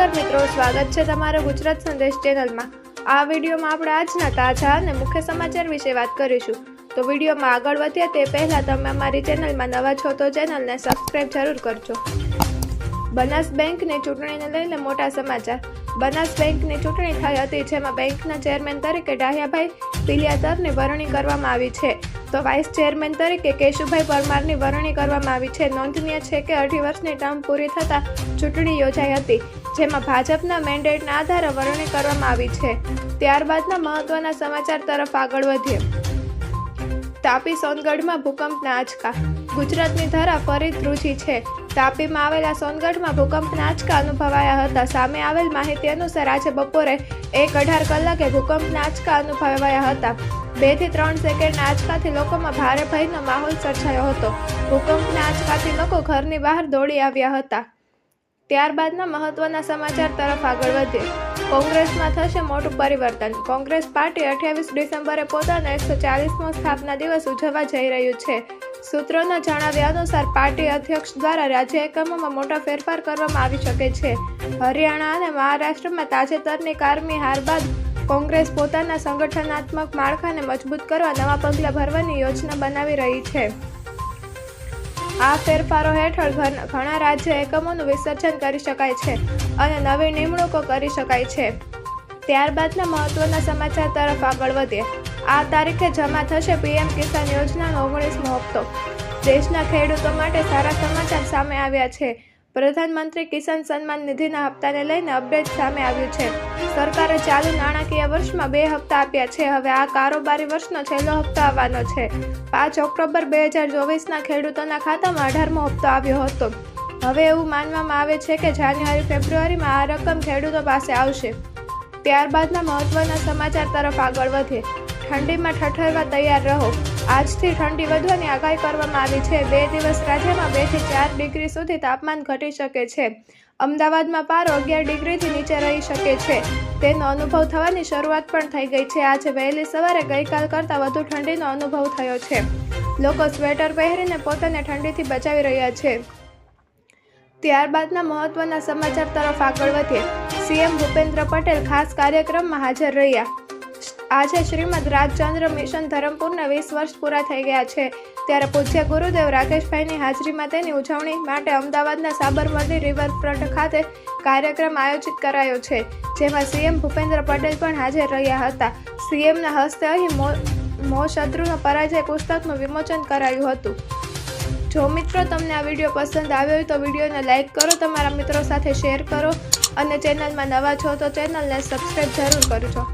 નમસ્કાર મિત્રો, સ્વાગત છે તમારા ગુજરાત સંદેશ ચેનલમાં. આ વિડીયોમાં આપણે આજના તાજા અને મુખ્ય સમાચાર વિશે વાત કરીશું. તો વિડીયોમાં આગળ વધીએ તે પહેલાં તમે અમારી ચેનલમાં નવા છો તો ચેનલને સબસ્ક્રાઇબ જરૂર કરજો. બનાસ બેંકની ચૂંટણીને લઈને મોટા સમાચાર. બનાસ બેંકની ચૂંટણી થઈ હતી, જેમાં બેંકના ચેરમેન તરીકે ડાહ્યાભાઈ પિલિયાતરને વરણી કરવામાં આવી છે. તો વાઇસ ચેરમેન તરીકે કેશુભાઈ પરમારની વરણી કરવામાં આવી છે. નોંધનીય છે કે અઢી વર્ષની ટર્મ પૂરી થતાં ચૂંટણી યોજાઈ હતી, જેમાં ભાજપના મેન્ડેટના આધારે વરણી કરવામાં આવી છે. ત્યારબાદના મહત્વના સમાચાર તરફ આગળ વધીએ. તાપી સોનગઢમાં ભૂકંપના આંચકા. ગુજરાતની ધરા ફરી ધ્રુજી છે. તાપીમાં આવેલા સોનગઢમાં ભૂકંપના આંચકા અનુભવાયા હતા. સામે આવેલ માહિતી અનુસાર આજે બપોરે એક અઢાર કલાકે ભૂકંપના આંચકા અનુભવાયા હતા. બેથી ત્રણ સેકન્ડના આંચકાથી લોકોમાં ભારે ભયનો માહોલ સર્જાયો હતો. ભૂકંપના આંચકાથી લોકો ઘરની બહાર દોડી આવ્યા હતા. ત્યારબાદના મહત્વના સમાચાર તરફ આગળ વધીએ. કોંગ્રેસમાં થશે મોટું પરિવર્તન. કોંગ્રેસ પાર્ટી અઠ્યાવીસ ડિસેમ્બરે પોતાનો એકસો ચાલીસમો સ્થાપના દિવસ ઉજવવા જઈ રહ્યું છે. સૂત્રોના જણાવ્યા અનુસાર પાર્ટી અધ્યક્ષ દ્વારા રાજ્ય એકમોમાં મોટા ફેરફાર કરવામાં આવી શકે છે. હરિયાણા અને મહારાષ્ટ્રમાં તાજેતરની કારમી હાર બાદ કોંગ્રેસ પોતાના સંગઠનાત્મક માળખાને મજબૂત કરવા નવા પગલાં ભરવાની યોજના બનાવી રહી છે. આ ફેરફારો હેઠળ ઘણા રાજ્ય એકમોનું વિસર્જન કરી શકાય છે અને નવી નિમણૂકો કરી શકાય છે. ત્યારબાદના મહત્વના સમાચાર તરફ આગળ વધીએ. આ તારીખે જમા થશે પીએમ કિસાન યોજનાનો ઓગણીસમો હપ્તો. દેશના ખેડૂતો માટે સારા સમાચાર સામે આવ્યા છે. પ્રધાનમંત્રી કિસાન સન્માન નિધિના હપ્તાને લઈને અપડેટ સામે આવ્યું છે. સરકારે ચાલુ નાણાકીય વર્ષમાં બે હપ્તા આપ્યા છે. હવે આ કારોબારી વર્ષનો છેલ્લો હપ્તો આવવાનો છે. પાંચ ઓક્ટોબર બે હજાર ચોવીસના ખેડૂતોના ખાતામાં અઢારમો હપ્તો આવ્યો હતો. હવે એવું માનવામાં આવે છે કે જાન્યુઆરી, ફેબ્રુઆરીમાં આ રકમ ખેડૂતો પાસે આવશે. ત્યારબાદના મહત્વના સમાચાર તરફ આગળ વધીએ. ઠંડીમાં ઠઠરવા તૈયાર રહો. આજથી ઠંડી વધવાની આગાહી કરવામાં આવી છે. બે દિવસ રાજ્યમાં બેથી ચાર ડિગ્રી સુધી તાપમાન ઘટી શકે છે. અમદાવાદમાં પારો અગિયાર ડિગ્રીથી નીચે રહી શકે છે. તેનો અનુભવ થવાની શરૂઆત પણ થઈ ગઈ છે. આજે વહેલી સવારે ગઈકાલ કરતાં વધુ ઠંડીનો અનુભવ થયો છે. લોકો સ્વેટર પહેરીને પોતાને ઠંડીથી બચાવી રહ્યા છે. ત્યારબાદના મહત્વના સમાચાર તરફ આગળ વધીએ. સીએમ ભૂપેન્દ્ર પટેલ ખાસ કાર્યક્રમમાં હાજર રહ્યા. આજે શ્રીમદ રાજચંદ્ર મિશન ધરમપુરના વીસ વર્ષ પૂરા થઈ ગયા છે. ત્યારે પૂજ્ય ગુરુદેવ રાકેશભાઈની હાજરીમાં તેની ઉજવણી માટે અમદાવાદના સાબરમતી રિવરફ્રન્ટ ખાતે કાર્યક્રમ આયોજિત કરાયો છે. જેમાં સીએમ ભૂપેન્દ્ર પટેલ પણ હાજર રહ્યા હતા. સીએમના હસ્તે અહીં મો શત્રુનો પરાજય પુસ્તકનું વિમોચન કરાયું હતું. જો મિત્રો તમને આ વીડિયો પસંદ આવ્યો હોય તો વિડીયોને લાઇક કરો, તમારા મિત્રો સાથે શેર કરો અને ચેનલમાં નવા છો તો ચેનલને સબસ્ક્રાઈબ જરૂર કરજો.